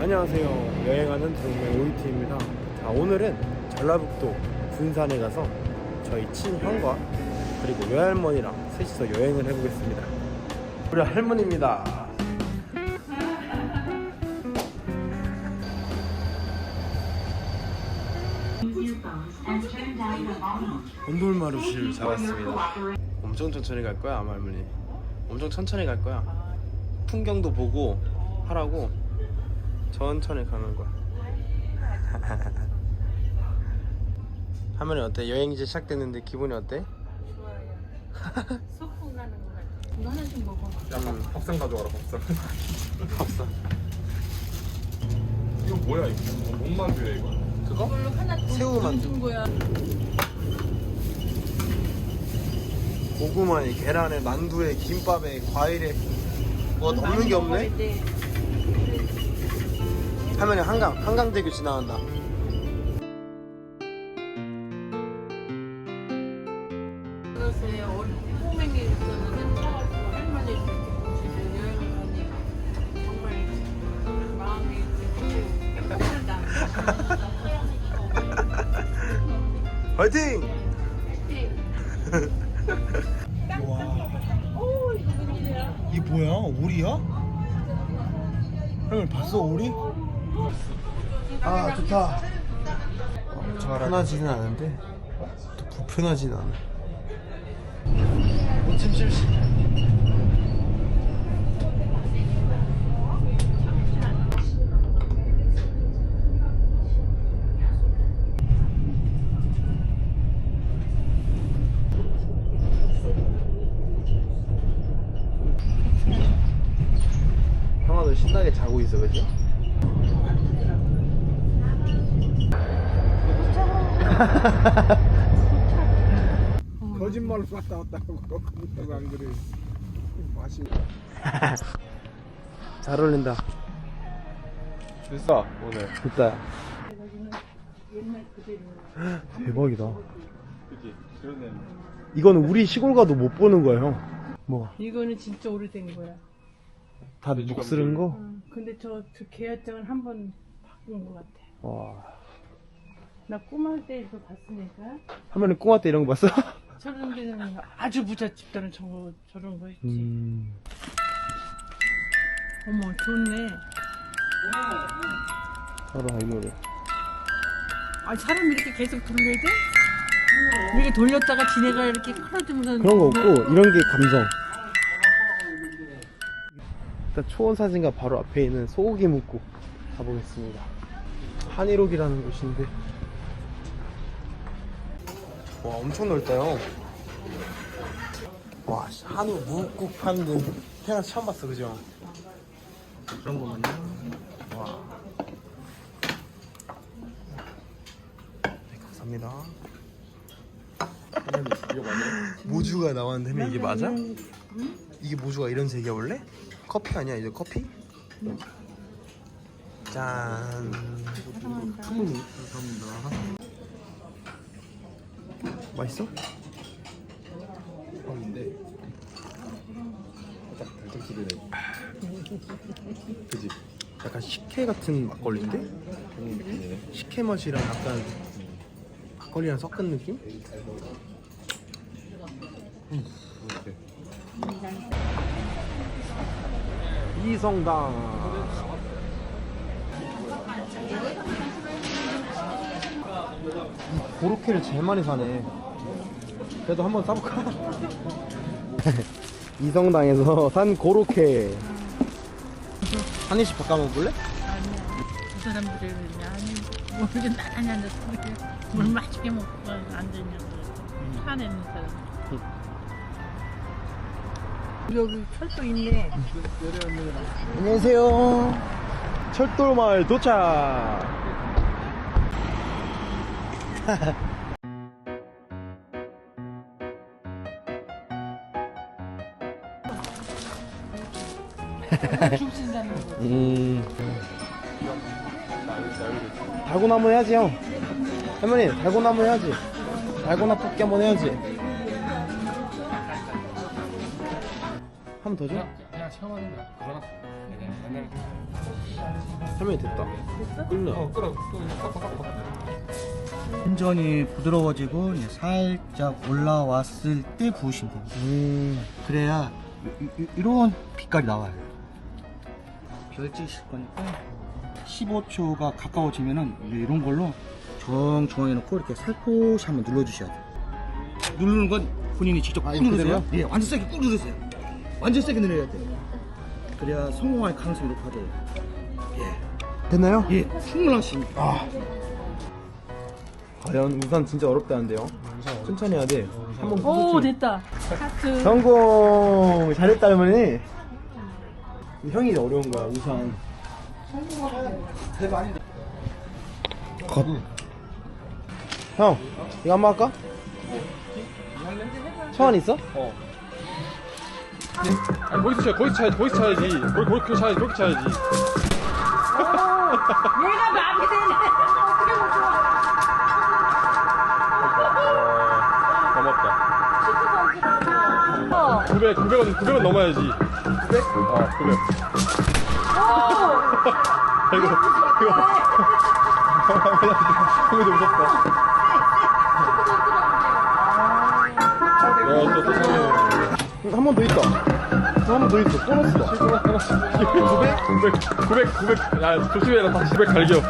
안녕하세요. 여행하는 동네 오이티입니다. 자, 오늘은 전라북도 군산에 가서 저희 친형과 그리고 외할머니랑 셋이서 여행을 해보겠습니다. 우리 할머니입니다. 온돌마루시를 잡았습니다. 엄청 천천히 갈 거야, 아마 할머니. 엄청 천천히 갈 거야. 풍경도 보고 하라고 천천히 가는 거야. 할머니 어때? 여행지 시작됐는데 기분이 어때? 소풍 가는 거 같아. 이거 하나 좀 먹어. 야, 밥- 밥상 가져와라, 밥상. 없어. 이거 뭐야, 이거? 뭐, 목만두야, 이거? 그거? 이걸로 하나 더 새우 만두. 준 거야. 고구마에 계란에 만두에 김밥에 과일에 뭐 없는 게 없네? 네. 할머니 한강 한강대교 지나간다. 화이팅! 이거 뭐야? 오리야? 할머니 봤어 오리? 아 좋다. 편하지는 않은데 또 불편하지는 않아. 어. 형아도 신나게 자고 있어, 그지? 거짓말로 갔다 왔다고. 그거 안 그래. 맛이. 잘 어울린다. 됐어, 오늘. 됐다. 대박이다. 그러네. 이거는 우리 시골 가도 못 보는 거야, 형. 뭐, 이거는 진짜 오래된 거야. 다목 쓰는 거? 응. 근데 저, 저 계약장은 한번 바꾼 것 같아. 와. 나 꼬마할 때에서 봤으니까 할머니 꽁아 때 이런 거 봤어? 저런 데는 아주 부잣집들은 저, 저런 거 있지. 음. 어머 좋네. 알아, 이 노래. 아 사람 이렇게 계속 돌려야 돼? 이렇게 돌렸다가 지네가 이렇게 끌어주면서 그런 거 없고, 이런 게 감성. 일단 초원 사진가 바로 앞에 있는 소고기 묵고 가보겠습니다. 한일옥이라는 곳인데. 와, 엄청 넓다, 형. 와, 씨, 한우 묵국 파는 데 태어나서 처음 봤어, 그죠? 그런 거만요. 와. 네, 감사합니다. 맞네. 모주가 나왔는데 이게 맞아? 이게 모주가 이런 색이야 원래? 커피 아니야 이제 커피? 짠 감사합니다. 맛있어? 뻥인데. 딱 달짝지근해. 그지? 약간 식혜 같은 막걸리인데? 식혜 맛이랑 약간 막걸리랑 섞은 느낌? 이렇게. 이성당 이 고로케를 제일 많이 사네 그래도 한번 싸볼까? 이성당에서 산 고로케 한 입씩 바꿔 먹을래? 아니야. 그 사람들이 그냥 아니 나란히 앉아서 그렇게 물 맛있게 먹고 안 되냐고 그랬어. 화내는 사람. 여기 철도 있네. 안녕하세요 철도마을 도착. 음. 달고나무 해야지 형 할머니 달고나무 해야지 달고나 뽑기 한번 해야지 한 번 더 줘? 체험하는 거야. 그거나. 옛날에. 화면이 됐다 끓나 어, 끓어. 또 깎아 깎아. 완전히 부드러워지고 이제 살짝 올라왔을 때 부으시면 됩니다. 음 그래야 이, 런 빛깔이 나와요. 별지실 거니까 15초가 가까워지면은 이제 이런 걸로 정중하게 놓고 이렇게 살포시 한번 눌러주셔야 돼요. 누르는 건 본인이 직접 꾹 아, 이거 누르세요. 그대로요? 예, 완전 세게 꾹 누르세요. 완전 세게 눌러야 돼요. 그래야 성공할 가능성이 높아져요. 예, 됐나요? 예, 충분하십니다. 아 과연 우산 진짜 어렵다는데요 천천히 해야 돼 한번 오 됐다. 하트. 성공 잘했다 할머니 형이 어려운 거야 우선 겉. 형 이거 한 번 할까? 청안 있어? 어. 아니 거기서 쳐, 거기서 차야지, 거기서 차야지. 거기 그렇게 차야지, 그렇게 차야지. 얘가 마음에 드네. 어떻게 못 좋아. 고맙다. 900, 900원, 900원 넘어야지. 900? 어, 900. 이거, 이거. 형이 무섭다. 한 번 더 있다 한 번 더 있어 900? 900? 900, 900. 야, 조심해라. 다 900 갈겨.